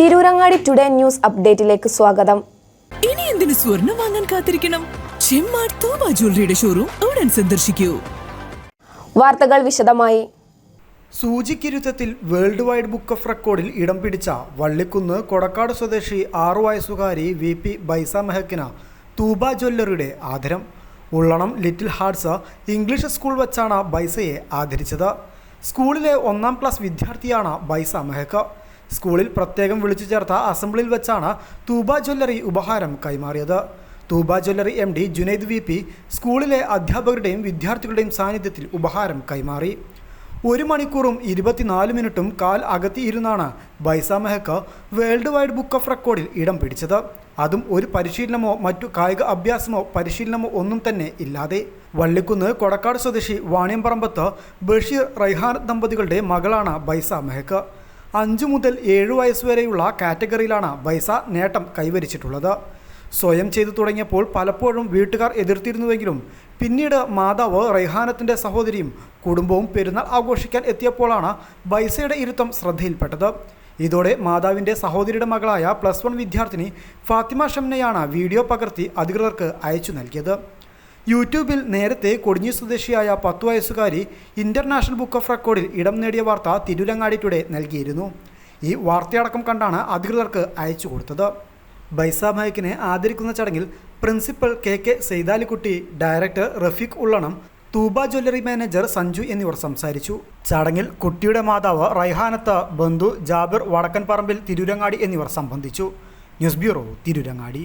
Tirurangadi today news അപ്ഡേറ്റിലേക്ക് സ്വാഗതം. ഇനി എന്തിനു സ്വർണം വാങ്ങാൻ കാത്തിരിക്കണം? ചെമ്മാട് തോമ ജ്വല്ലറിയുടെ ഷോറൂം ഉടൻ സന്ദർശിക്കൂ. വാർത്തകൾ വിശദമായി. സൂചിക്കിരുത്തത്തിൽ വേൾഡ് വൈഡ് ബുക്ക് ഓഫ് റെക്കോർഡിൽ ഇടം പിടിച്ച വള്ളിക്കുന്ന് കൊടക്കാട് സ്വദേശി ആറു വയസ്സുകാരി വി പി ബൈസ മെഹക്കിന തൂബ ജ്വല്ലറിയുടെ ആദരം. Ullanam little hearts English school വച്ചാണ് ബൈസയെ ആദരിച്ചത്. സ്കൂളിലെ ഒന്നാം ക്ലാസ് വിദ്യാർത്ഥിയാണ് ബൈസ മെഹക്ക്. സ്കൂളിൽ പ്രത്യേകം വിളിച്ചു ചേർത്ത അസംബ്ലിയിൽ വെച്ചാണ് തൂബ ജ്വല്ലറി ഉപഹാരം കൈമാറിയത്. Thooba jewellery M D Junaid V P സ്കൂളിലെ അധ്യാപകരുടെയും വിദ്യാർത്ഥികളുടെയും സാന്നിധ്യത്തിൽ ഉപഹാരം കൈമാറി. ഒരു മണിക്കൂറും ഇരുപത്തിനാല് മിനിറ്റും കാൽ അകത്തിയിരുന്നാണ് Baisa Mehak world wide book of റെക്കോർഡിൽ ഇടം പിടിച്ചത്. അതും ഒരു പരിശീലനമോ മറ്റു കായിക അഭ്യാസമോ പരിശീലനമോ ഒന്നും തന്നെ ഇല്ലാതെ. വള്ളിക്കുന്ന് കൊടക്കാട് സ്വദേശി വാണിയമ്പറമ്പത്ത് ബഷീർ റൈഹാൻ ദമ്പതികളുടെ മകളാണ് ബൈസ മെഹക്ക്. അഞ്ചു മുതൽ ഏഴു വയസ്സ് വരെയുള്ള കാറ്റഗറിയിലാണ് ബൈസ നേട്ടം കൈവരിച്ചിട്ടുള്ളത്. സ്വയം ചെയ്തു തുടങ്ങിയപ്പോൾ പലപ്പോഴും വീട്ടുകാർ എതിർത്തിരുന്നുവെങ്കിലും പിന്നീട് മാതാവ് റൈഹാനത്തിന്റെ സഹോദരിയും കുടുംബവും പെരുന്നാൾ ആഘോഷിക്കാൻ എത്തിയപ്പോഴാണ് ബൈസയുടെ ഇരുത്തം ശ്രദ്ധയിൽപ്പെട്ടത്. ഇതോടെ മാതാവിന്റെ സഹോദരിയുടെ മകളായ പ്ലസ് വൺ വിദ്യാർത്ഥിനി ഫാത്തിമ ഷംനയാണ് വീഡിയോ പകർത്തി അധികൃതർക്ക് അയച്ചു നൽകിയത്. യൂട്യൂബിൽ നേരത്തെ കൊടിഞ്ഞി സ്വദേശിയായ പത്തു വയസ്സുകാരി ഇന്റർനാഷണൽ ബുക്ക് ഓഫ് റെക്കോർഡിൽ ഇടം നേടിയ വാർത്ത തിരുരങ്ങാടി ടുഡേ നൽകിയിരുന്നു. ഈ വാർത്തയടക്കം കണ്ടാണ് അധികൃതർക്ക് അയച്ചു കൊടുത്തത്. ബൈസാ മൈക്കിനെ ആദരിക്കുന്ന ചടങ്ങിൽ principal K K Saithalikutty director Rafeeq Ullanam Thooba jewellery manager Sanju എന്നിവർ സംസാരിച്ചു. ചടങ്ങിൽ കുട്ടിയുടെ മാതാവ് റൈഹാനത്ത് ബന്ധു ജാബിർ വടക്കൻ പറമ്പിൽ തിരുരങ്ങാടി എന്നിവർ സംബന്ധിച്ചു. News bureau Tirurangadi.